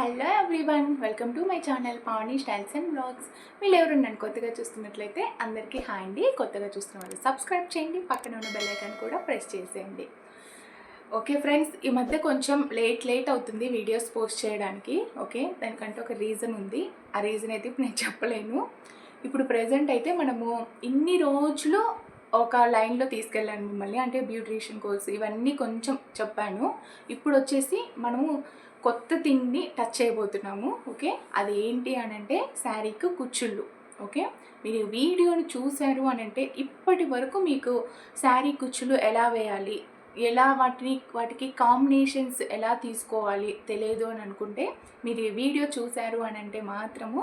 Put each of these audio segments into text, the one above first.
Hello everyone welcome to my channel Pavani styles and blogs. మీరు ఎవరు నన్ను కొత్తగా చూస్తున్నట్లయితే అందరికీ హాయ్ అండి. కొత్తగా చూస్తున్న వాళ్ళు సబ్స్క్రైబ్ చేయండి పక్కన ఉన్న బెల్ ఐకాన్ కూడా ప్రెస్ చేసేయండి. ఓకే ఫ్రెండ్స్ ఈ మధ్య కొంచెం లేట్ లేట్ అవుతుంది వీడియోస్ పోస్ట్ చేయడానికి. ఓకే దానికంటే ఒక రీజన్ ఉంది. ఆ రీజన్ అయితే ఇప్పుడు నేను చెప్పలేను. ఇప్పుడు ప్రజెంట్ అయితే మనము ఇన్ని రోజులు ఒక లైన్లో తీసుకెళ్ళాను మిమ్మల్ని. అంటే బ్యూటిషియన్ కోర్స్ ఇవన్నీ కొంచెం చెప్పాను. ఇప్పుడు వచ్చేసి మనము కొత్త థింగ్ని టచ్ చేయబోతున్నాము ఓకే? అది ఏంటి అని అంటే శారీకి కుచ్చుళ్ళు ఓకే? మీరు వీడియోని చూశారు అని అంటే ఇప్పటి వరకు మీకు శారీ కుచ్చులు ఎలా వేయాలి ఎలా వాటిని వాటికి కాంబినేషన్స్ ఎలా తీసుకోవాలి తెలియదు అని అనుకుంటే మీరు ఈ వీడియో చూశారు అని అంటే మాత్రము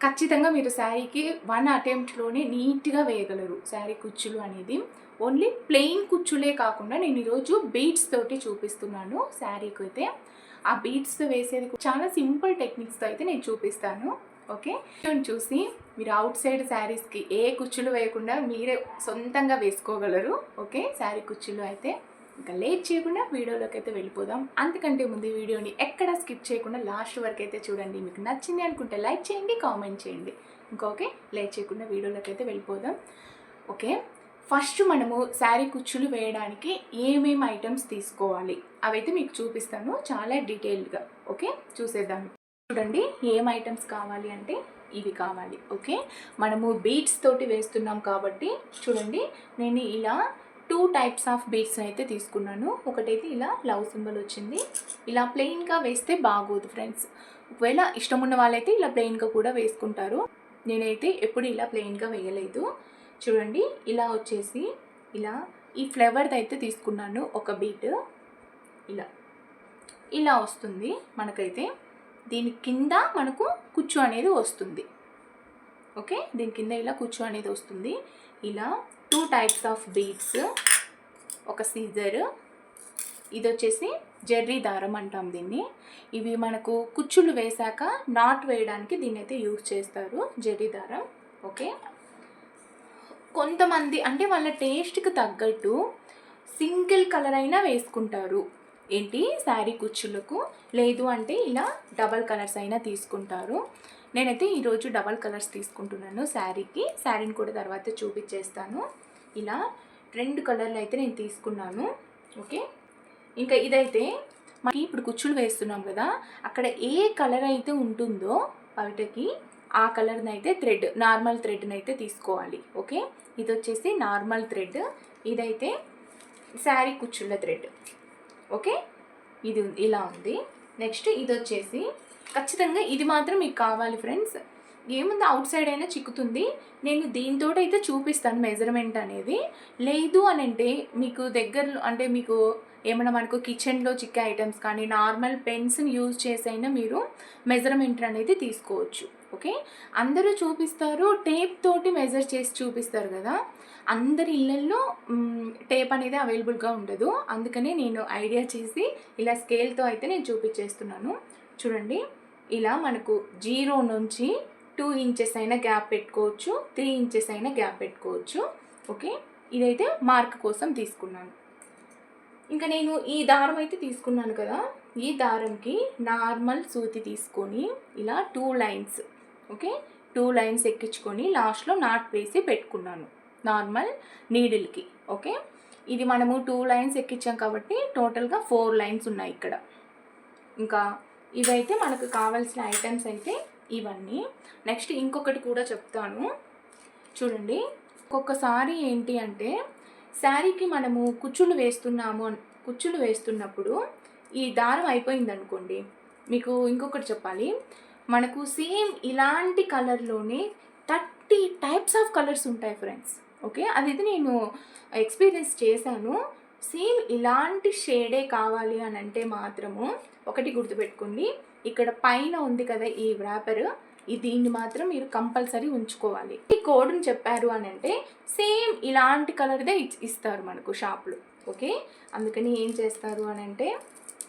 ఖచ్చితంగా మీరు శారీకి వన్ అటెంప్ట్లోనే నీట్గా వేయగలరు శారీ కుచ్చులు అనేది. ఓన్లీ ప్లెయిన్ కుచ్చులే కాకుండా నేను ఈరోజు బీట్స్ తోటి చూపిస్తున్నాను శారీకి అయితే ఆ బీట్స్తో వేసేది చాలా సింపుల్ టెక్నిక్స్తో అయితే నేను చూపిస్తాను. ఓకే? చూసి మీరు అవుట్ సైడ్ శారీస్కి ఏ కుచ్చులు వేయకుండా మీరే సొంతంగా వేసుకోగలరు. ఓకే? శారీ కుచ్చులు అయితే ఇంకా లేట్ చేయకుండా వీడియోలోకి అయితే వెళ్ళిపోదాం. అంతకంటే ముందు వీడియోని ఎక్కడ స్కిప్ చేయకుండా లాస్ట్ వరకు అయితే చూడండి. మీకు నచ్చింది అనుకుంటే లైక్ చేయండి కామెంట్ చేయండి. ఇంకా ఓకే? లేట్ చేయకుండా వీడియోలోకి అయితే వెళ్ళిపోదాం. ఓకే? ఫస్ట్ మనము శారీ కుచ్చులు వేయడానికి ఏమేమి ఐటమ్స్ తీసుకోవాలి? అవైతే మీకు చూపిస్తాను చాలా డీటెయిల్డ్గా. ఓకే? చూసేద్దాం. చూడండి ఏం ఐటమ్స్ కావాలి అంటే ఇవి కావాలి. ఓకే? మనము బీట్స్ తోటి వేస్తున్నాం కాబట్టి చూడండి నేను ఇలా టూ టైప్స్ ఆఫ్ బీట్స్ అయితే తీసుకున్నాను. ఒకటైతే ఇలా లవ్ సింబల్ వచ్చింది. ఇలా ప్లెయిన్గా వేస్తే బాగోదు ఫ్రెండ్స్. ఒకవేళ ఇష్టం ఉన్న వాళ్ళైతే ఇలా ప్లెయిన్గా కూడా వేసుకుంటారు. నేనైతే ఎప్పుడు ఇలా ప్లెయిన్గా వేయలేదు. చూడండి ఇలా వచ్చేసి ఇలా ఈ ఫ్లేవర్ది అయితే తీసుకున్నాను ఒక బీట్. ఇలా ఇలా వస్తుంది మనకైతే. దీని కింద మనకు కుచ్చు అనేది వస్తుంది. ఓకే? దీని కింద ఇలా కుచ్చు అనేది వస్తుంది. ఇలా టూ టైప్స్ ఆఫ్ బీట్స్ ఒక సీజర్ ఇది వచ్చేసి జెర్రీ దారం అంటాం దీన్ని. ఇవి మనకు కుచ్చులు వేశాక నాట్ వేయడానికి దీన్ని అయితే యూజ్ చేస్తారు జెర్రీ దారం. ఓకే? కొంతమంది అంటే వాళ్ళ టేస్ట్కి తగ్గట్టు సింగిల్ కలర్ అయినా వేసుకుంటారు. ఏంటి? శారీ కుచ్చులకు. లేదు అంటే ఇలా డబల్ కలర్స్ అయినా తీసుకుంటారు. నేనైతే ఈరోజు డబల్ కలర్స్ తీసుకుంటున్నాను శారీకి. శారీని కూడా తర్వాత చూపించేస్తాను. ఇలా రెండు కలర్లు అయితే నేను తీసుకున్నాను. ఓకే? ఇంకా ఇదైతే మనకి ఇప్పుడు కుచ్చులు వేస్తున్నాం కదా అక్కడ ఏ కలర్ అయితే ఉంటుందో బయటకి ఆ కలర్ని అయితే థ్రెడ్ నార్మల్ థ్రెడ్ని అయితే తీసుకోవాలి ఓకే? ఇది వచ్చేసి నార్మల్ థ్రెడ్ ఇదైతే శారీ కుచ్చుళ్ళ థ్రెడ్ ఓకే? ఇది ఉంది- ఇలా ఉంది. నెక్స్ట్ ఇది వచ్చేసి ఖచ్చితంగా ఇది మాత్రం మీకు కావాలి ఫ్రెండ్స్. ఏముంది అవుట్ సైడ్ అయినా చిక్కుతుంది. నేను దీంతో అయితే చూపిస్తాను మెజర్మెంట్ అనేది. లేదు అని అంటే మీకు దగ్గరలో అంటే మీకు ఏమైనా మనకు కిచెన్లో చిక్కే ఐటమ్స్ కానీ నార్మల్ పెన్స్ని యూజ్ చేసైనా మీరు మెజర్మెంట్ అనేది తీసుకోవచ్చు. ఓకే? అందరూ చూపిస్తారు టేప్ తోటి మెజర్ చేసి చూపిస్తారు కదా? అందరి ఇళ్ళల్లో టేప్ అనేది అవైలబుల్గా ఉండదు. అందుకనే నేను ఐడియా చేసి ఇలా స్కేల్తో అయితే నేను చూపించేస్తున్నాను. చూడండి ఇలా మనకు జీరో నుంచి టూ ఇంచెస్ అయినా గ్యాప్ పెట్టుకోవచ్చు త్రీ ఇంచెస్ అయినా గ్యాప్ పెట్టుకోవచ్చు. ఓకే? ఇదైతే మార్క్ కోసం తీసుకున్నాను. ఇంకా నేను ఈ దారం అయితే తీసుకున్నాను కదా? ఈ దారంకి నార్మల్ సూతి తీసుకొని ఇలా two lines okay? Two lines ఎక్కించుకొని లాస్ట్లో నాట్ వేసి పెట్టుకున్నాను. నార్మల్ నీడిల్కి. ఓకే? ఇది మనము టూ లైన్స్ ఎక్కించాం కాబట్టి టోటల్గా ఫోర్ లైన్స్ ఉన్నాయి ఇక్కడ. ఇంకా ఇవైతే మనకు కావాల్సిన ఐటమ్స్ అయితే ఇవన్నీ. నెక్స్ట్ ఇంకొకటి కూడా చెప్తాను. చూడండి. ఒక్కొక్కసారి ఏంటి అంటే శారీకి మనము కుచ్చులు వేస్తున్నాము కుచ్చులు వేస్తున్నప్పుడు ఈ దారం అయిపోయింది అనుకోండి మీకు ఇంకొకటి చెప్పాలి. మనకు సేమ్ ఇలాంటి కలర్లోనే థర్టీ టైప్స్ ఆఫ్ కలర్స్ ఉంటాయి ఫ్రెండ్స్. ఓకే? అదైతే నేను ఎక్స్పీరియన్స్ చేశాను. సేమ్ ఇలాంటి షేడే కావాలి అని అంటే మాత్రము ఒకటి గుర్తుపెట్టుకోండి. ఇక్కడ పైన ఉంది కదా ఈ వ్రాపర్. ఈ దీన్ని మాత్రం మీరు కంపల్సరీ ఉంచుకోవాలి. ఈ కోడ్ని చెప్పారు అని అంటే సేమ్ ఇలాంటి కలర్దే ఇస్తారు మనకు షాప్లో. ఓకే? అందుకని ఏం చేస్తారు అని అంటే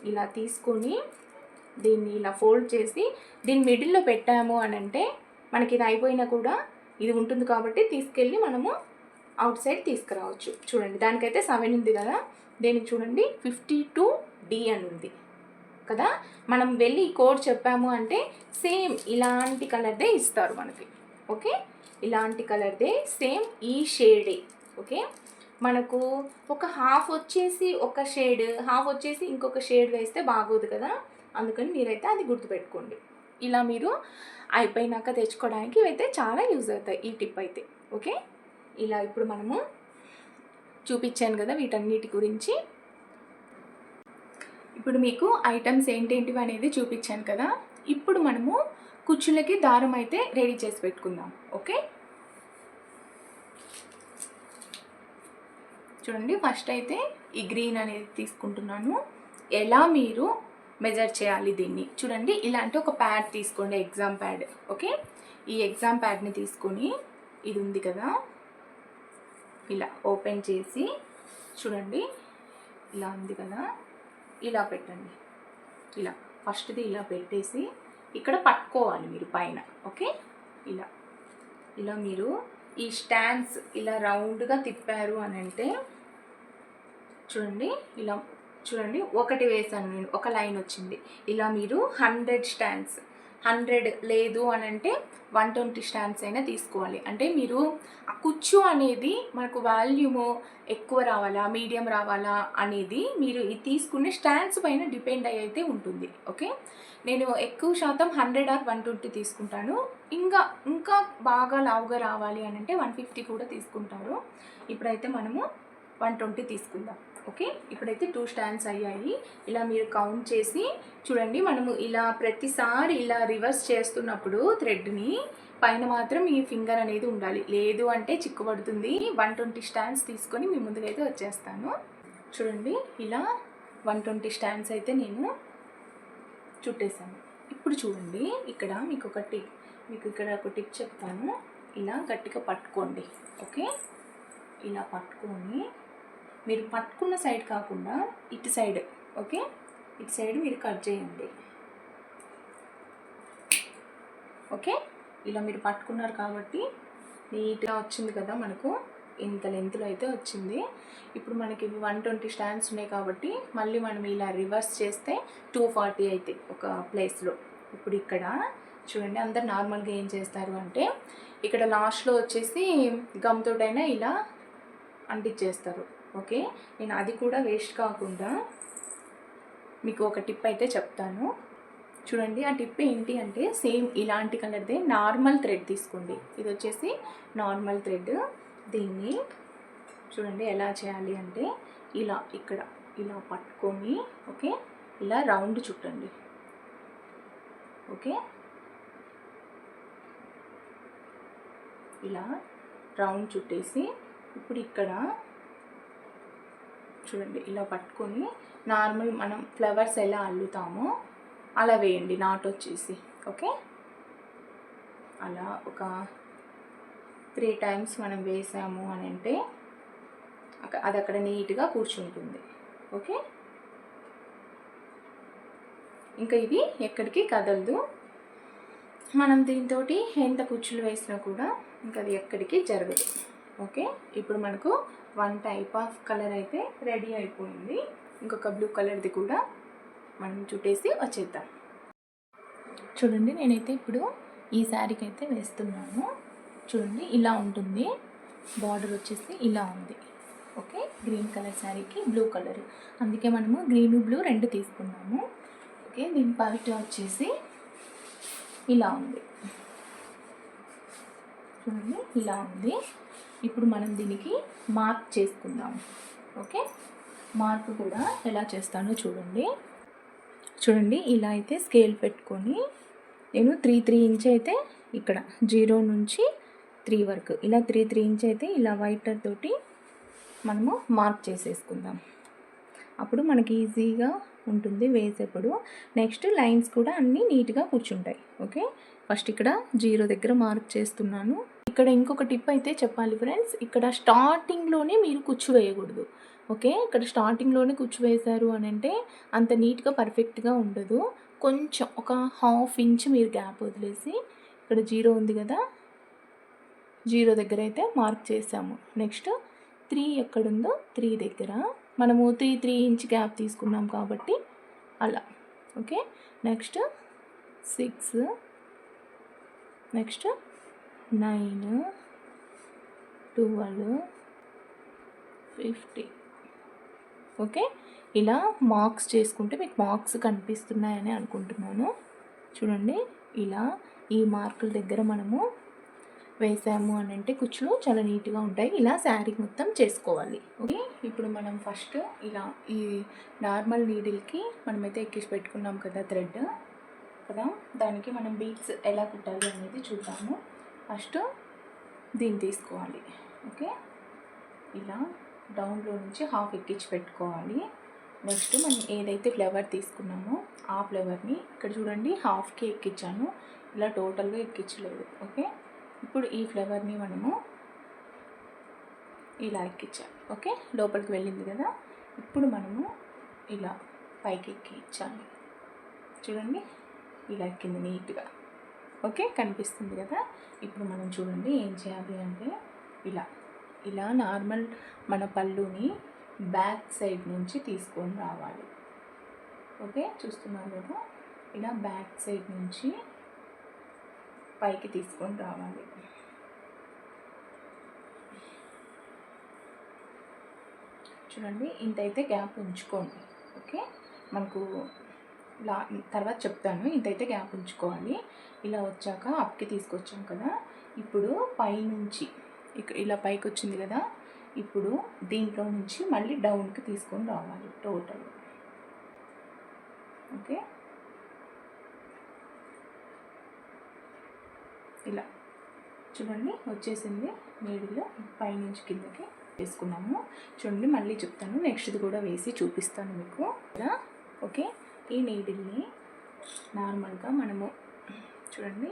ఇలా తీసుకొని దీన్ని ఇలా ఫోల్డ్ చేసి దీన్ని మిడిల్లో పెట్టాము అని అంటే మనకి ఇది అయిపోయినా కూడా ఇది ఉంటుంది కాబట్టి తీసుకెళ్ళి మనము అవుట్ సైడ్ తీసుకురావచ్చు. చూడండి దానికైతే సెవెన్ ఉంది కదా దీనికి చూడండి ఫిఫ్టీ టూ డి అని ఉంది కదా. మనం వెళ్ళి కోడ్ చెప్పాము అంటే సేమ్ ఇలాంటి కలర్దే ఇస్తారు మనకి ఓకే? ఇలాంటి కలర్దే సేమ్ ఈ షేడే ఓకే? మనకు ఒక హాఫ్ వచ్చేసి ఒక షేడ్ హాఫ్ వచ్చేసి ఇంకొక షేడ్ వేస్తే బాగోదు కదా. అందుకని మీరైతే అది గుర్తుపెట్టుకోండి. ఇలా మీరు అయిపోయినాక తెచ్చుకోవడానికి ఇవైతే చాలా యూజ్ అవుతాయి ఈ టిప్ అయితే ఓకే? ఇలా ఇప్పుడు మనము చూపించాను కదా వీటన్నిటి గురించి. ఇప్పుడు మీకు ఐటమ్స్ ఏంటేంటివి అనేది చూపించాను కదా. ఇప్పుడు మనము కుచ్చులకి దారం అయితే రెడీ చేసి పెట్టుకుందాం ఓకే? చూడండి ఫస్ట్ అయితే ఈ గ్రీన్ అనేది తీసుకుంటున్నాను. ఎలా మీరు మెజర్ చేయాలి దీన్ని. చూడండి ఇలాంటి ఒక ప్యాడ్ తీసుకోండి ఎగ్జామ్ ప్యాడ్ ఓకే ఈ ఎగ్జామ్ ప్యాడ్ని తీసుకొని ఇది ఉంది కదా? ఇలా ఓపెన్ చేసి చూడండి ఇలా ఉంది కదా? ఇలా పెట్టండి. ఇలా ఫస్ట్ది ఇలా పెట్టేసి ఇక్కడ పట్టుకోవాలి మీరు పైన ఓకే ఇలా ఇలా మీరు ఈ స్టాండ్స్ ఇలా రౌండ్గా తిప్పారు అని అంటే చూడండి ఇలా చూడండి ఒకటి వేసాను నేను ఒక లైన్ వచ్చింది. ఇలా మీరు హండ్రెడ్ స్టాండ్స్ హండ్రెడ్ లేదు అని అంటే వన్ ట్వంటీ స్టాండ్స్ అయినా తీసుకోవాలి. అంటే మీరు ఆ కుచ్చు అనేది మనకు వాల్యూము ఎక్కువ రావాలా మీడియం రావాలా అనేది మీరు ఈ తీసుకునే స్టాండ్స్ పైన డిపెండ్ అయ్యి అయితే ఉంటుంది. ఓకే? నేను ఎక్కువ శాతం హండ్రెడ్ ఆర్ వన్ ట్వంటీ తీసుకుంటాను. ఇంకా ఇంకా బాగా లావుగా రావాలి అని అంటే వన్ ఫిఫ్టీ కూడా తీసుకుంటారు. ఇప్పుడైతే మనము వన్ ట్వంటీ తీసుకుందాం. ఓకే? ఇప్పుడైతే టూ స్టాండ్స్ అయ్యాయి. ఇలా మీరు కౌంట్ చేసి చూడండి మనము ఇలా ప్రతిసారి ఇలా రివర్స్ చేస్తున్నప్పుడు థ్రెడ్ని పైన మాత్రం ఈ ఫింగర్ అనేది ఉండాలి. లేదు అంటే చిక్కుపడుతుంది వన్ ట్వంటీ స్టాండ్స్ తీసుకొని మీ ముందుకైతే వచ్చేస్తాను. చూడండి ఇలా వన్ ట్వంటీ స్టాండ్స్ అయితే నేను చుట్టేసాను ఇప్పుడు చూడండి ఇక్కడ మీకు ఒక టిప్. మీకు ఇక్కడ ఒక టిప్ చెప్తాను. ఇలా గట్టిగా పట్టుకోండి. ఓకే? ఇలా పట్టుకొని మీరు పట్టుకున్న సైడ్ కాకుండా ఇటు సైడ్ ఓకే? ఇటు సైడ్ మీరు కట్ చేయండి. ఓకే? ఇలా మీరు పట్టుకున్నారు కాబట్టి నీట్గా వచ్చింది కదా మనకు? ఇంత లెంత్లో అయితే వచ్చింది. ఇప్పుడు మనకి వన్ ట్వంటీ స్టాండ్స్ ఉన్నాయి కాబట్టి మళ్ళీ మనం ఇలా రివర్స్ చేస్తే టూ ఫార్టీ అయితే ఒక ప్లేస్లో ఇప్పుడు ఇక్కడ చూడండి అందరు నార్మల్గా ఏం చేస్తారు అంటే ఇక్కడ లాస్ట్లో వచ్చేసి గమ్తోటైనా ఇలా అంటించేస్తారు. ఓకే? నేను అది కూడా వేస్ట్ కాకుండా మీకు ఒక టిప్ అయితే చెప్తాను. చూడండి ఆ టిప్ ఏంటి అంటే సేమ్ ఇలాంటి కలర్దే నార్మల్ థ్రెడ్ తీసుకోండి. ఇది వచ్చేసి నార్మల్ థ్రెడ్. దీన్ని చూడండి ఎలా చేయాలి అంటే ఇలా ఇక్కడ ఇలా పట్టుకొని ఓకే? ఇలా రౌండ్ చుట్టండి. ఓకే? ఇలా రౌండ్ చుట్టేసి ఇప్పుడు ఇక్కడ చూడండి ఇలా పట్టుకొని నార్మల్ మనం ఫ్లవర్స్ ఎలా అల్లుతామో అలా వేయండి నాట్ వచ్చేసి ఓకే? అలా ఒక త్రీ టైమ్స్ మనం వేసాము అని అంటే అది అక్కడ నీట్గా కూర్చుంటుంది ఓకే? ఇంకా ఇది ఎక్కడికి కదలదు. మనం దీంతో ఎంత కుచ్చులు వేసినా కూడా ఇంకా అది ఎక్కడికి జరగదు. ఓకే? ఇప్పుడు మనకు వన్ టైప్ ఆఫ్ కలర్ అయితే రెడీ అయిపోయింది. ఇంకొక బ్లూ కలర్ది కూడా మనం చుట్టేసి వచ్చేద్దాం. చూడండి నేనైతే ఇప్పుడు ఈ శారీకి అయితే వేస్తున్నాను. చూడండి ఇలా ఉంటుంది. బార్డర్ వచ్చేసి ఇలా ఉంది. ఓకే? గ్రీన్ కలర్ శారీకి బ్లూ కలర్. అందుకే మనము గ్రీన్ బ్లూ రెండు తీసుకున్నాము. ఓకే? దీని బయట వచ్చేసి ఇలా ఉంది. చూడండి ఇలా ఉంది. ఇప్పుడు మనం దీనికి మార్క్ చేసుకుందాం. ఓకే? మార్క్ కూడా ఎలా చేస్తానో చూడండి. చూడండి ఇలా అయితే స్కేల్ పెట్టుకొని నేను త్రీ త్రీ ఇంచ్ అయితే ఇక్కడ జీరో నుంచి త్రీ వరకు ఇలా త్రీ త్రీ ఇంచ్ అయితే ఇలా వైటర్ తోటి మనము మార్క్ చేసేసుకుందాం. అప్పుడు మనకి ఈజీగా ఉంటుంది వేసేప్పుడు. నెక్స్ట్ లైన్స్ కూడా అన్నీ నీట్గా కూర్చుంటాయి. ఓకే? ఫస్ట్ ఇక్కడ జీరో దగ్గర మార్క్ చేస్తున్నాను. ఇక్కడ ఇంకొక టిప్ అయితే చెప్పాలి ఫ్రెండ్స్ ఇక్కడ స్టార్టింగ్లోనే మీరు కుచ్చు వేయకూడదు ఓకే ఇక్కడ స్టార్టింగ్లోనే కుచ్చు వేశారు అని అంటే అంత నీట్గా పర్ఫెక్ట్గా ఉండదు. కొంచెం ఒక హాఫ్ ఇంచ్ మీరు గ్యాప్ వదిలేసి ఇక్కడ జీరో ఉంది కదా? జీరో దగ్గర అయితే మార్క్ చేసాము నెక్స్ట్ త్రీ ఎక్కడుందో? త్రీ దగ్గర. మనము త్రీ త్రీ ఇంచ్ గ్యాప్ తీసుకున్నాం కాబట్టి అలా. Okay next six next nine twelve fifty. Okay? ఇలా మార్క్స్ చేసుకుంటే మీకు మార్క్స్ కనిపిస్తున్నాయని అనుకుంటున్నాను. చూడండి ఇలా ఈ మార్కుల దగ్గర మనము వేసాము అని అంటే కుచ్చులు చాలా నీట్గా ఉంటాయి. ఇలా శారీ మొత్తం చేసుకోవాలి. ఓకే? ఇప్పుడు మనం ఫస్ట్ ఇలా ఈ నార్మల్ నీడిల్కి మనమైతే ఎక్కించి పెట్టుకున్నాం కదా థ్రెడ్ కదా? దానికి మనం బీట్స్ ఎలా కుట్టాలి అనేది చూద్దాము. ఫస్ట్ దీన్ని తీసుకోవాలి. ఓకే? ఇలా డౌన్లో నుంచి హాఫ్ ఎక్కించి పెట్టుకోవాలి. నెక్స్ట్ మనం ఏదైతే ఫ్లేవర్ తీసుకున్నామో ఆ ఫ్లేవర్ని ఇక్కడ చూడండి హాఫ్కి ఎక్కించాను. ఇలా టోటల్గా ఎక్కించలేదు. ఓకే? ఇప్పుడు ఈ ఫ్లేవర్ని మనము ఇలా ఎక్కించాలి. ఓకే? లోపలికి వెళ్ళింది కదా? ఇప్పుడు మనము ఇలా పైకి ఎక్కించాలి. చూడండి ఇలా ఎక్కింది నీట్గా. ఓకే కనిపిస్తుంది కదా? ఇప్పుడు మనం చూడండి ఏం చేయాలి అంటే ఇలా ఇలా నార్మల్ మన పళ్ళుని బ్యాక్ సైడ్ నుంచి తీసుకొని రావాలి. ఓకే చూస్తున్నారు కదా? ఇలా బ్యాక్ సైడ్ నుంచి పైకి తీసుకొని రావాలి. చూడండి ఇంతైతే గ్యాప్ ఉంచుకోండి. ఓకే మనకు లా తర్వాత చెప్తాను. ఇంతైతే గ్యాప్ ఉంచుకోవాలి. ఇలా వచ్చాక అప్కి తీసుకొచ్చాం కదా. ఇప్పుడు పైనుంచి ఇక్కడ ఇలా పైకి వచ్చింది కదా. ఇప్పుడు దీంట్లో నుంచి మళ్ళీ డౌన్కి తీసుకొని రావాలి టోటల్. ఓకే? ఇలా. చూడండి వచ్చేసింది నీడిలో. పైనుంచి కిందకి వేసుకున్నాము. చూడండి మళ్ళీ చెప్తాను. నెక్స్ట్ది కూడా వేసి చూపిస్తాను మీకు. ఇలా ఓకే? ఈ నీడిల్ని నార్మల్గా మనము చూడండి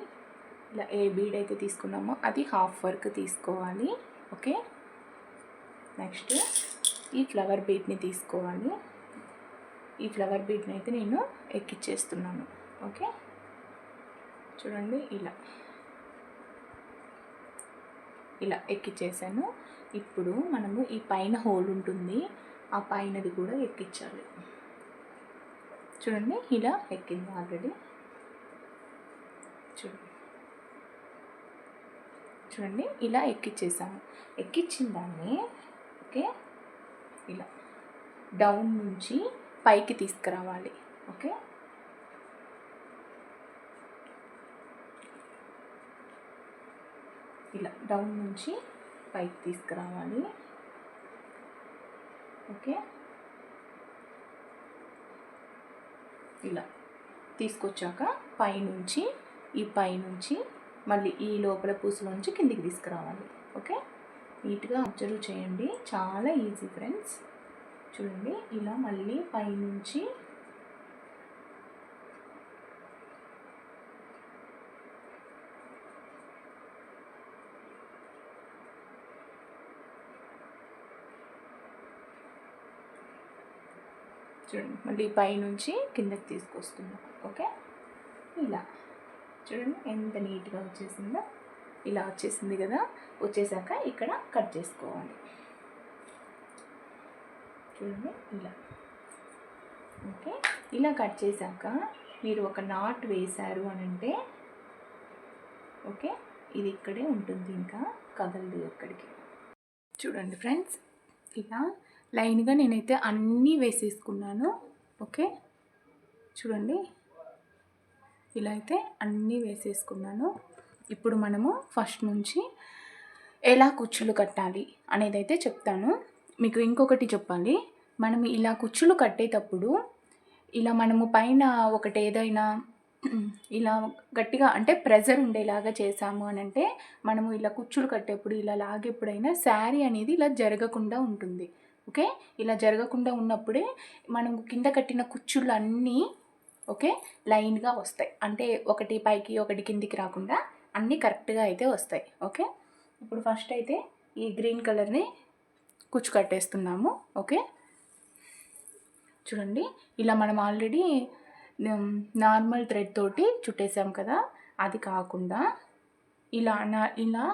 ఇలా ఏ బీడ్ అయితే తీసుకున్నామో అది హాఫ్ వర్క్ తీసుకోవాలి. ఓకే? నెక్స్ట్ ఈ ఫ్లవర్ బీట్ని తీసుకోవాలి. ఈ ఫ్లవర్ బీట్ని అయితే నేను ఎక్కిచ్చేస్తున్నాను. ఓకే? చూడండి ఇలా. ఇలా ఎక్కిచ్చేసాను. ఇప్పుడు మనము ఈ పైన హోల్ ఉంటుంది ఆ పైనది కూడా ఎక్కించాలి చూడండి ఇలా ఎక్కింది ఆల్రెడీ చూడండి. చూడండి ఇలా ఎక్కిచ్చేసాము. ఎక్కిచ్చిన దాన్ని ఓకే ఇలా డౌన్ నుంచి పైకి తీసుకురావాలి ఓకే. ఇలా డౌన్ నుంచి పైకి తీసుకురావాలి ఓకే. ఇలా తీసుకొచ్చాక పైనుంచి ఈ పైనుంచి మళ్ళీ ఈ లోపల పూసలోంచి కిందికి తీసుకురావాలి. ఓకే? నీట్గా అబ్జర్వ్ చేయండి. చాలా ఈజీ ఫ్రెండ్స్. చూడండి ఇలా మళ్ళీ పైనుంచి చూడండి. మళ్ళీ పైనుంచి కిందకి తీసుకొస్తున్నాం. ఓకే? ఇలా. చూడండి ఎంత నీట్గా వచ్చేసిందో. ఇలా వచ్చేసింది కదా. వచ్చేసాక ఇక్కడ కట్ చేసుకోవాలి. చూడండి ఇలా. ఓకే? ఇలా కట్ చేశాక మీరు ఒక నాట్ వేశారు అని అంటే ఓకే? ఇది ఇక్కడే ఉంటుంది. ఇంకా కదలదు ఎక్కడికి. చూడండి ఫ్రెండ్స్ ఇలా లైన్గా నేనైతే అన్నీ వేసేసుకున్నాను. ఓకే? చూడండి. ఇలా అయితే అన్నీ వేసేసుకున్నాను. ఇప్పుడు మనము ఫస్ట్ నుంచి ఎలా కుచ్చులు కట్టాలి అనేది అయితే చెప్తాను. మీకు ఇంకొకటి చెప్పాలి. మనం ఇలా కుచ్చులు కట్టేటప్పుడు ఇలా మనము పైన ఒకటి ఏదైనా ఇలా గట్టిగా అంటే ప్రెజర్ ఉండేలాగా చేసాము అని అంటే మనము ఇలా కుచ్చులు కట్టేప్పుడు ఇలా లాగేప్పుడైనా శారీ అనేది ఇలా జరగకుండా ఉంటుంది. ఓకే? ఇలా జరగకుండా ఉన్నప్పుడే మనం కింద కట్టిన కుచ్చుళ్ళు అన్నీ ఓకే? లైన్గా వస్తాయి. అంటే ఒకటి పైకి ఒకటి కిందికి రాకుండా అన్నీ కరెక్ట్గా అయితే వస్తాయి. ఓకే? ఇప్పుడు ఫస్ట్ అయితే ఈ గ్రీన్ కలర్ని కుచ్చు కట్టేస్తున్నాము. ఓకే? చూడండి. ఇలా మనం ఆల్రెడీ నార్మల్ థ్రెడ్ తోటి చుట్టేసాం కదా? అది కాకుండా ఇలా నా ఇలా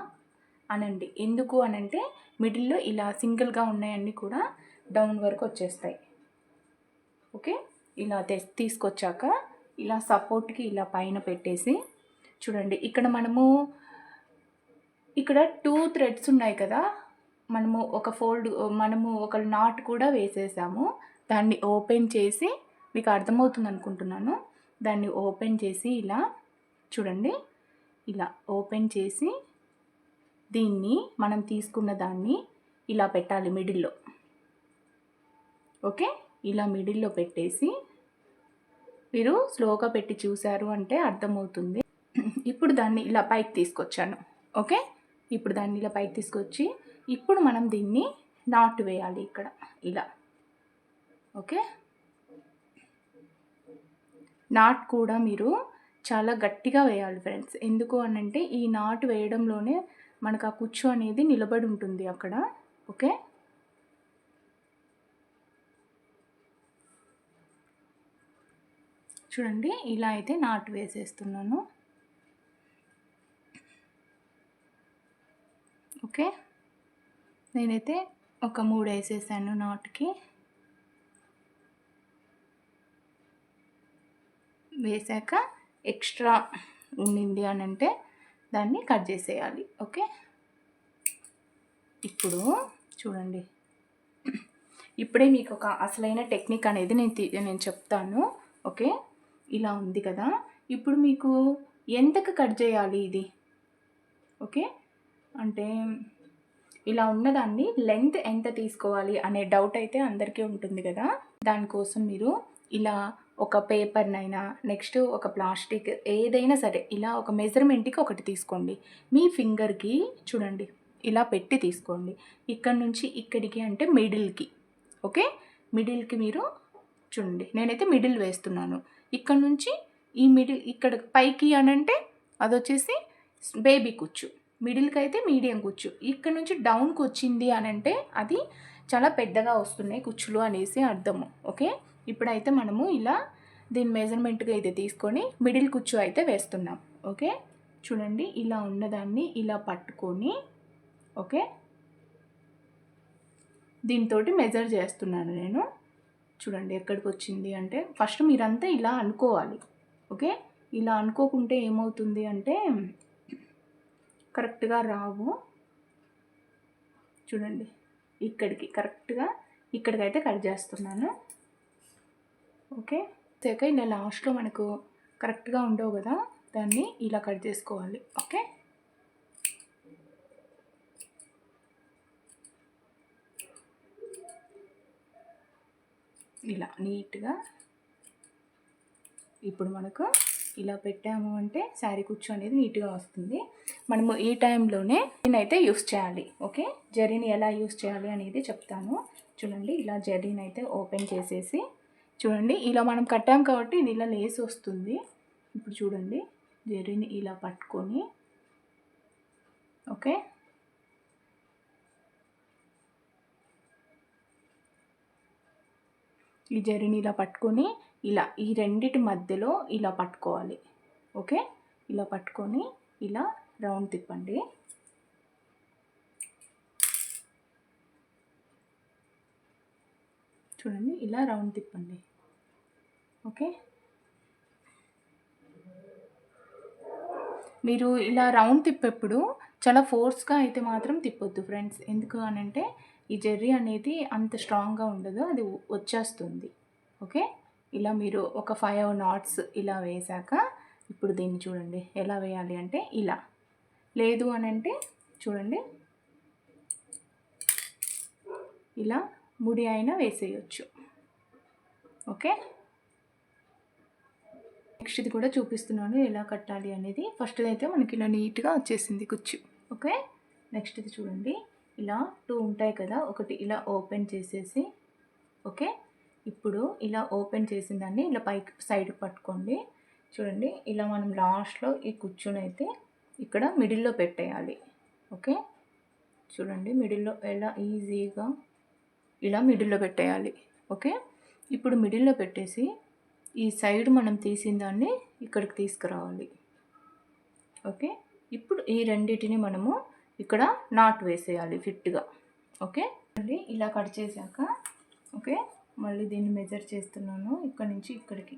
అనండి. ఎందుకు అనంటే మిడిల్లో ఇలా సింగిల్గా ఉన్నాయన్నీ కూడా డౌన్ వరకు వచ్చేస్తాయి. ఓకే? ఇలా తె తీసుకొచ్చాక ఇలా సపోర్ట్కి ఇలా పైన పెట్టేసి చూడండి ఇక్కడ మనము ఇక్కడ టూ థ్రెడ్స్ ఉన్నాయి కదా? మనము ఒక ఫోల్డ్ మనము ఒక నాట్ కూడా వేసేసాము. దాన్ని ఓపెన్ చేసి మీకు అర్థమవుతుంది అనుకుంటున్నాను. దాన్ని ఓపెన్ చేసి ఇలా చూడండి ఇలా ఓపెన్ చేసి దీన్ని మనం తీసుకున్న దాన్ని ఇలా పెట్టాలి మిడిల్లో. ఓకే? ఇలా మిడిల్లో పెట్టేసి మీరు స్లోగా పెట్టి చూశారు అంటే అర్థమవుతుంది. ఇప్పుడు దాన్ని ఇలా పైకి తీసుకొచ్చాను. ఓకే? ఇప్పుడు దాన్ని ఇలా పైకి తీసుకొచ్చి ఇప్పుడు మనం దీన్ని నాటు వేయాలి ఇక్కడ. ఇలా. ఓకే? నాట్ కూడా మీరు చాలా గట్టిగా వేయాలి ఫ్రెండ్స్. ఎందుకు అనంటే ఈ నాటు వేయడంలోనే మనకు ఆ కుచ్చు అనేది నిలబడి ఉంటుంది అక్కడ. ఓకే? చూడండి ఇలా అయితే నాటు వేసేస్తున్నాను. ఓకే? నేనైతే ఒక మూడు వేసేసాను నాటుకి. వేసాక ఎక్స్ట్రా ఉండింది అని అంటే దాన్ని కట్ చేసేయాలి. ఓకే? ఇప్పుడు చూడండి. ఇప్పుడే మీకు ఒక అసలైన టెక్నిక్ అనేది నేను నేను చెప్తాను. ఓకే? ఇలా ఉంది కదా. ఇప్పుడు మీకు ఎంతకు కట్ చేయాలి ఇది? ఓకే? అంటే ఇలా ఉన్నదాన్ని లెంత్ ఎంత తీసుకోవాలి అనే డౌట్ అయితే అందరికీ ఉంటుంది కదా. దానికోసం మీరు ఇలా ఒక పేపర్నైనా నెక్స్ట్ ఒక ప్లాస్టిక్ ఏదైనా సరే ఇలా ఒక మెజర్మెంట్కి ఒకటి తీసుకోండి. మీ ఫింగర్కి చూడండి ఇలా పెట్టి తీసుకోండి. ఇక్కడ నుంచి ఇక్కడికి అంటే మిడిల్కి ఓకే? మిడిల్కి మీరు చూడండి నేనైతే మిడిల్ వేస్తున్నాను. ఇక్కడ నుంచి ఈ మిడిల్ ఇక్కడ పైకి అని అంటే అది వచ్చేసి బేబీ కుచ్చు మిడిల్కి అయితే మీడియం కుచ్చు. ఇక్కడ నుంచి డౌన్కి వచ్చింది అని అంటే అది చాలా పెద్దగా వస్తున్నాయి కుచ్చులు అనేసి అర్థము ఓకే? ఇప్పుడైతే మనము ఇలా దీని మెజర్మెంట్గా అయితే తీసుకొని మిడిల్ కుచ్చు అయితే వేస్తున్నాం. ఓకే? చూడండి ఇలా ఉన్నదాన్ని ఇలా పట్టుకొని ఓకే? దీంతో మెజర్ చేస్తున్నాను నేను. చూడండి ఎక్కడికి వచ్చింది అంటే ఫస్ట్ మీరంతా ఇలా అనుకోవాలి. ఓకే? ఇలా అనుకోకుంటే ఏమవుతుంది అంటే కరెక్ట్గా రావు. చూడండి ఇక్కడికి కరెక్ట్గా ఇక్కడికైతే కట్ చేస్తున్నాను. ఓకే? చేక ఇలా లాస్ట్లో మనకు కరెక్ట్గా ఉండవు కదా? దాన్ని ఇలా కట్ చేసుకోవాలి. ఓకే? ఇలా నీట్గా ఇప్పుడు మనకు ఇలా పెట్టాము అంటే శారీ కుచ్చు అనేది నీట్గా వస్తుంది. మనము ఈ టైంలోనే నేనైతే యూస్ చేయాలి. ఓకే? జరీని ఎలా యూస్ చేయాలి అనేది చెప్తాను. చూడండి ఇలా జరీని అయితే ఓపెన్ చేసేసి చూడండి ఇలా మనం కట్టాం కాబట్టి ఇది ఇలా లేసి వస్తుంది. ఇప్పుడు చూడండి జరీని ఇలా పట్టుకొని ఓకే? ఈ జరీని ఇలా పట్టుకొని ఇలా ఈ రెండిటి మధ్యలో ఇలా పట్టుకోవాలి. ఓకే? ఇలా పట్టుకొని ఇలా రౌండ్ తిప్పండి. చూడండి ఇలా రౌండ్ తిప్పండి. ఓకే. మీరు ఇలా రౌండ్ తిప్పేప్పుడు చాలా ఫోర్స్గా అయితే మాత్రం తిప్పొద్దు ఫ్రెండ్స్. ఎందుకు అని అంటే ఈ జెర్రీ అనేది అంత స్ట్రాంగ్గా ఉండదు అది వచ్చేస్తుంది. ఓకే? ఇలా మీరు ఒక ఫైవ్ నాట్స్ ఇలా వేసాక ఇప్పుడు దీన్ని చూడండి. ఎలా వేయాలి అంటే ఇలా. లేదు అని అంటే చూడండి. ఇలా ముడి అయినా వేసేయచ్చు. ఓకే? నెక్స్ట్ ఇది కూడా చూపిస్తున్నాను ఎలా కట్టాలి అనేది. ఫస్ట్ అయితే మనకి ఇలా నీట్గా వచ్చేసింది కుచ్చు. ఓకే? నెక్స్ట్ ఇది చూడండి. ఇలా టూ ఉంటాయి కదా ఒకటి ఇలా ఓపెన్ చేసేసి ఓకే? ఇప్పుడు ఇలా ఓపెన్ చేసిన దాన్ని ఇలా పైకి సైడ్కి పట్టుకోండి. చూడండి ఇలా మనం లాస్ట్లో ఈ కుచ్చుని అయితే ఇక్కడ మిడిల్లో పెట్టేయాలి. ఓకే? చూడండి మిడిల్లో ఎలా ఈజీగా ఇలా మిడిల్లో పెట్టేయాలి. ఓకే? ఇప్పుడు మిడిల్లో పెట్టేసి ఈ సైడ్ మనం తీసిన దాన్ని ఇక్కడికి తీసుకురావాలి. ఓకే? ఇప్పుడు ఈ రెండింటిని మనము ఇక్కడ నాట్ వేసేయాలి ఫిట్గా. ఓకే? అండి ఇలా కట్ చేశాక ఓకే? మళ్ళీ దీన్ని మెజర్ చేస్తున్నాను ఇక్కడ నుంచి ఇక్కడికి.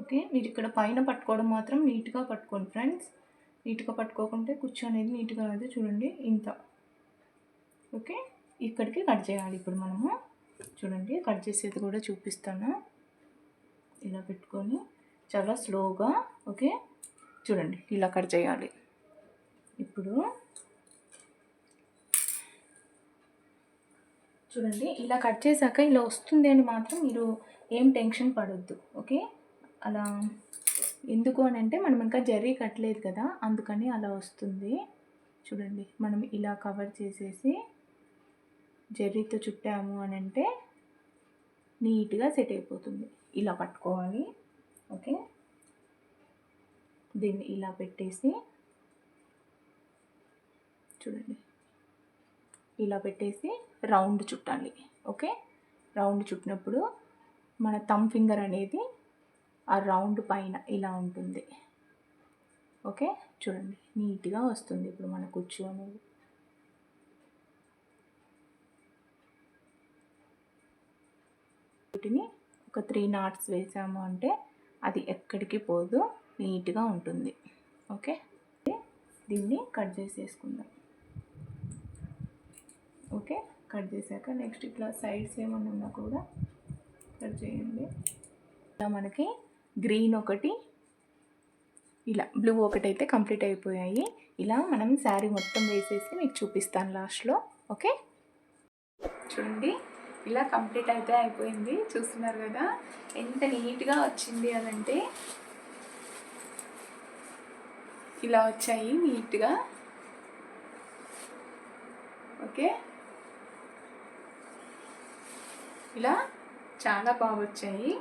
ఓకే? మీరు ఇక్కడ పైన పట్టుకోవడం మాత్రం నీట్గా పట్టుకోండి ఫ్రెండ్స్. నీట్గా పట్టుకోకుంటే కుచ్చు అనేది నీట్గా రాదు. చూడండి ఇంత. ఓకే? ఇక్కడికి కట్ చేయాలి. ఇప్పుడు మనము చూడండి కట్ చేసేది కూడా చూపిస్తాను. ఇలా పెట్టుకొని చాలా స్లోగా ఓకే? చూడండి ఇలా కట్ చేయాలి. ఇప్పుడు చూడండి ఇలా కట్ చేశాక ఇలా వస్తుంది అని మాత్రం మీరు ఏం టెన్షన్ పడొద్దు ఓకే? అలా ఎందుకు అని అంటే మనం ఇంకా జర్రీ కట్టలేదు కదా అందుకని అలా వస్తుంది. చూడండి మనం ఇలా కవర్ చేసేసి జర్రీతో చుట్టాము అని అంటే నీట్గా సెట్ అయిపోతుంది. ఇలా పట్టుకోవాలి. ఓకే. దీన్ని ఇలా పెట్టేసి చూడండి. ఇలా పెట్టేసి రౌండ్ చుట్టాలి. ఓకే. రౌండ్ చుట్టినప్పుడు మన థమ్ ఫింగర్ అనేది ఆ రౌండ్ పైన ఇలా ఉంటుంది. ఓకే. చూడండి. నీట్గా వస్తుంది ఇప్పుడు మన కుచ్చు అనేది. వీటిని ఒక త్రీ నాట్స్ వేసాము అంటే అది ఎక్కడికి పోదు నీట్గా ఉంటుంది. ఓకే? దీన్ని కట్ చేసేసుకుందాం. ఓకే? కట్ చేశాక నెక్స్ట్ ఇట్లా సైడ్స్ ఏమన్నా ఉన్నా కూడా కట్ చేయండి. ఇలా మనకి గ్రీన్ ఒకటి ఇలా బ్లూ ఒకటి అయితే కంప్లీట్ అయిపోయాయి. ఇలా మనం శారీ మొత్తం వేసేసి మీకు చూపిస్తాను లాస్ట్లో. ఓకే? చూడండి. ఇలా కంప్లీట్ అయితే అయిపోయింది. చూస్తున్నారు కదా? ఎంత నీట్గా వచ్చింది అని అంటే ఇలా వచ్చాయి నీట్గా. ఓకే? ఇలా చాలా బాగా వచ్చాయి.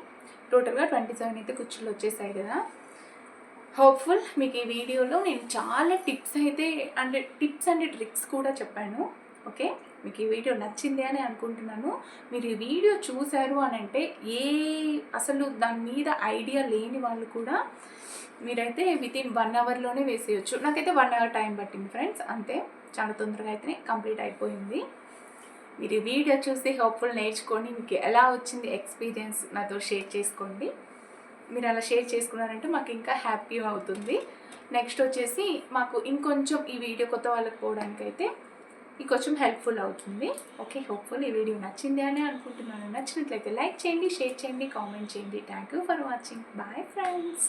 టోటల్గా ట్వంటీ సెవెన్ అయితే కుర్చీలు వచ్చేసాయి కదా? హోప్ఫుల్ మీకు ఈ వీడియోలో నేను చాలా టిప్స్ అయితే అంటే టిప్స్ అండ్ ట్రిక్స్ కూడా చెప్పాను. ఓకే? మీకు ఈ వీడియో నచ్చింది అని అనుకుంటున్నాను. మీరు ఈ వీడియో చూశారు అని అంటే ఏ అసలు దాని మీద ఐడియా లేని వాళ్ళు కూడా మీరైతే విత్ ఇన్ వన్ అవర్లోనే వేసేయచ్చు. నాకైతే వన్ అవర్ టైం పట్టింది ఫ్రెండ్స్ అంతే. చాలా తొందరగా అయితే కంప్లీట్ అయిపోయింది. మీరు ఈ వీడియో చూసి హోప్ఫుల్ నేర్చుకొని మీకు ఎలా వచ్చింది ఎక్స్పీరియన్స్ నాతో షేర్ చేసుకోండి. మీరు అలా షేర్ చేసుకున్నారంటే మాకు ఇంకా హ్యాపీ అవుతుంది. నెక్స్ట్ వచ్చేసి మాకు ఇంకొంచెం ఈ వీడియో కొత్త వాళ్ళకి పోవడానికి మీకు కొంచెం హెల్ప్ఫుల్ అవుతుంది. ఓకే హోప్ఫుల్ ఈ వీడియో నచ్చింది అని అనుకుంటున్నాను. నచ్చినట్లయితే లైక్ చేయండి షేర్ చేయండి కామెంట్ చేయండి. Thank you for watching bye friends